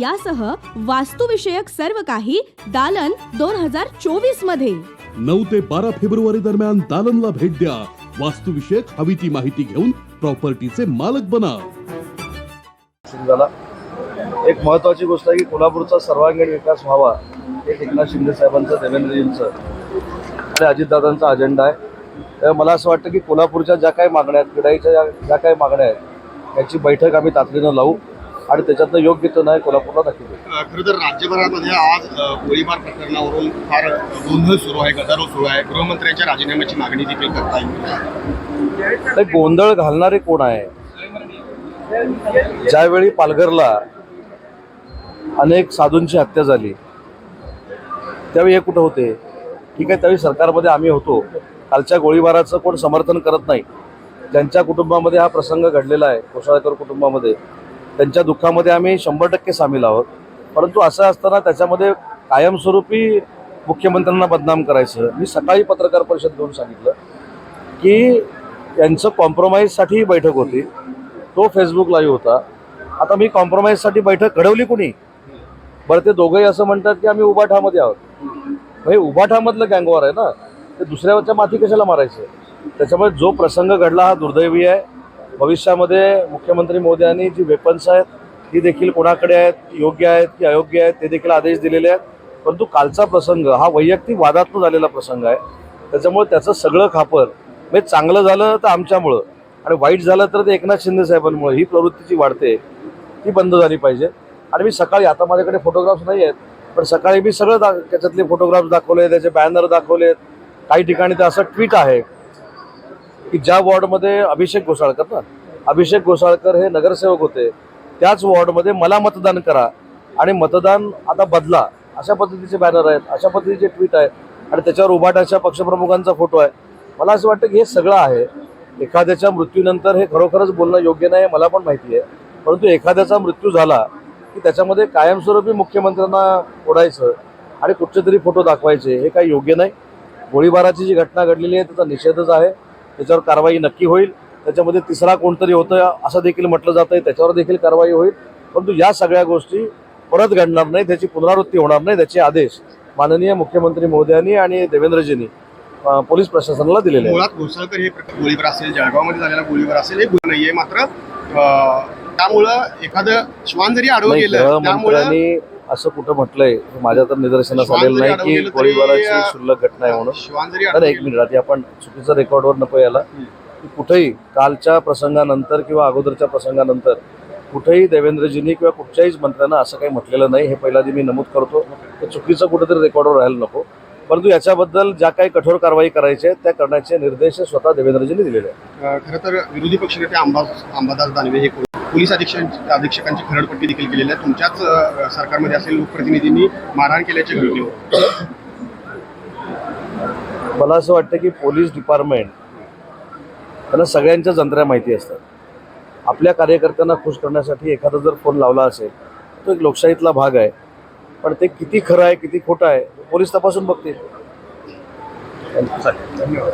यासह वास्तुविषयक सर्व काही दालन दोन हजार चोवीसमध्ये. नऊ ते बारा फेब्रुवारी दरम्यान दालनला भेट द्या. वास्तुविषयक हवी ती माहिती घेऊन प्रॉपर्टीचे मालक बना. सुरू झाला. एक महत्वाची गोष्ट आहे की कोल्हापूरचा सर्वांगीण विकास व्हावा हे एकनाथ शिंदे साहेबांचं देवेंद्रजींचं आणि अजितदादांचा अजेंडा आहे. त्यामुळे मला असं वाटतं की कोल्हापूरच्या ज्या काही मागण्या आहेत क्रीडाईच्या ज्या ज्या काही मागण्या आहेत याची बैठक आम्ही तातडीनं लावू. आणि त्याच्यातनं योग्य तो नाही कोल्हापूरला नक्की खरं तर राज्यभरामध्ये आज गोळीबार प्रकरणावरून फार गोंधळ सुरू आहे गदारोळ सुरू आहे. गृहमंत्र्यांच्या राजीनाम्याची मागणी देखील करता येईल. गोंधळ घालणारे कोण आहे? ज्यावेळी पालघरला अनेक साधूंची हत्या झाली त्यावेळी हे कुठं होते? ठीक आहे त्यावेळी सरकारमध्ये आम्ही होतो. कालच्या गोळीबाराचं कोण समर्थन करत नाही. ज्यांच्या कुटुंबामध्ये हा प्रसंग घडलेला आहे कोसाळकर कुटुंबामध्ये त्यांच्या दुःखामध्ये आम्ही शंभर टक्के सामील आहोत. परंतु असं असताना त्याच्यामध्ये कायमस्वरूपी मुख्यमंत्र्यांना बदनाम करायचं. मी सकाळी पत्रकार परिषद घेऊन सांगितलं की यांचं कॉम्प्रोमाइजसाठी ही बैठक होती. तो फेसबुक लाईव्ह होता. आता मी कॉम्प्रोमाइजसाठी बैठक घडवली कुणी? बरं ते दोघंही असं म्हणतात की आम्ही उबाठामध्ये आहोत. म्हणजे उबाठामधलं गँगवार आहे ना ते दुसऱ्यावरच्या माथी कशाला मारायचं? त्याच्यामुळे जो प्रसंग घडला हा दुर्दैवी आहे. भविष्यामध्ये मुख्यमंत्री मोदयांनी जी वेपन्स आहेत ती देखील कोणाकडे आहेत योग्य आहेत की अयोग्य आहेत ते देखील आदेश दिलेले आहेत. परंतु कालचा प्रसंग हा वैयक्तिक वादातून झालेला प्रसंग आहे. त्याच्यामुळे त्याचं सगळं खापर म्हणजे चांगलं झालं तर आमच्यामुळं आणि वाईट झालं तर ते एकनाथ शिंदे साहेबांमुळे ही प्रवृत्ती जी वाढते ती बंद झाली पाहिजे. आणि मी सकाळी आता माझ्याकडे फोटोग्राफ्स नाही आहेत पण सकाळी मी सगळं दा त्याच्यातले फोटोग्राफ्स दाखवले त्याचे बॅनर दाखवलेत. काही ठिकाणी तर असं ट्विट आहे. की ज्या वॉर्डमध्ये अभिषेक घोसाळकर ना अभिषेक घोसाळकर हे नगरसेवक होते त्याच वॉर्डमध्ये मला मतदान करा आणि मतदान आता बदला. अशा पद्धतीचे बॅनर आहेत अशा पद्धतीचे ट्विट आहेत आणि त्याच्यावर उभाटाच्या पक्षप्रमुखांचा फोटो आहे. मला असं वाटतं की हे सगळं आहे. एखाद्याच्या मृत्यूनंतर हे खरोखरच बोलणं योग्य नाही मला पण माहिती आहे. परंतु एखाद्याचा मृत्यू झाला की त्याच्यामध्ये कायमस्वरूपी मुख्यमंत्र्यांना ओढायचं आणि कुठचे तरी फोटो दाखवायचे हे काही योग्य नाही. गोळीबाराची जी घटना घडलेली आहे त्याचा निषेधच आहे. त्याच्यावर कारवाई नक्की होईल. त्याच्यामध्ये तिसरा कोणतरी होतं असं देखील म्हटलं जातं आहे त्याच्यावर देखील कारवाई होईल. परंतु या सगळ्या गोष्टी परत घडणार नाही त्याची पुनरावृत्ती होणार नाही. त्याचे आदेश माननीय मुख्यमंत्री महोदयांनी आणि देवेंद्रजींनी पोलीस प्रशासनाला दिलेले मुळात घोसाळकर हे गोळीबार असेल जळगावमध्ये झालेला गोळीबार असेल हे गुन्हा नाहीये मात्र त्यामुळं एखादं श्वान जरी आडवं नाही, गेलं त्यामुळं असं कुठं म्हटलंय माझ्या तर निदर्शनास आलेलं नाही की तरी, गोळीबाराची अं, शुल्लक घटना आहे म्हणून. तर एक मिनिट आधी आपण चुकीचं रेकॉर्डवर नको याला की कुठेही कालच्या प्रसंगानंतर किंवा अगोदरच्या प्रसंगानंतर कुठेही देवेंद्रजींनी किंवा कुठच्याही मंत्र्यांना असं काही म्हटलेलं नाही हे पहिला मी नमूद करतो. ते चुकीचं कुठेतरी रेकॉर्डवर राहायला नको. परंतु याच्याबद्दल ज्या काही कठोर कारवाई करायची त्या करण्याचे निर्देश स्वतः देवेंद्रजींनी दिलेले आहेत. खरं तर विरोधी पक्षनेते अंबा अंबादास दानवे हे पोलीस अधीक्षक अधीक्षकांची खरडपट्टी देखील केलेली आहे. तुमच्याच सरकारमध्ये असेल लोकप्रतिनिधींनी मारहाण केल्याचे घडले मला असं वाटतं की पोलीस डिपार्टमेंट त्यांना सगळ्यांच्या जंत्र्या माहिती असतात. आपल्या कार्यकर्त्यांना खुश करण्यासाठी एखादा जर फोन लावला असेल तो एक लोकशाहीतला भाग आहे. पण ते किती खरं आहे किती खोटं आहे पोलीस तपासून बघतील. धन्यवाद.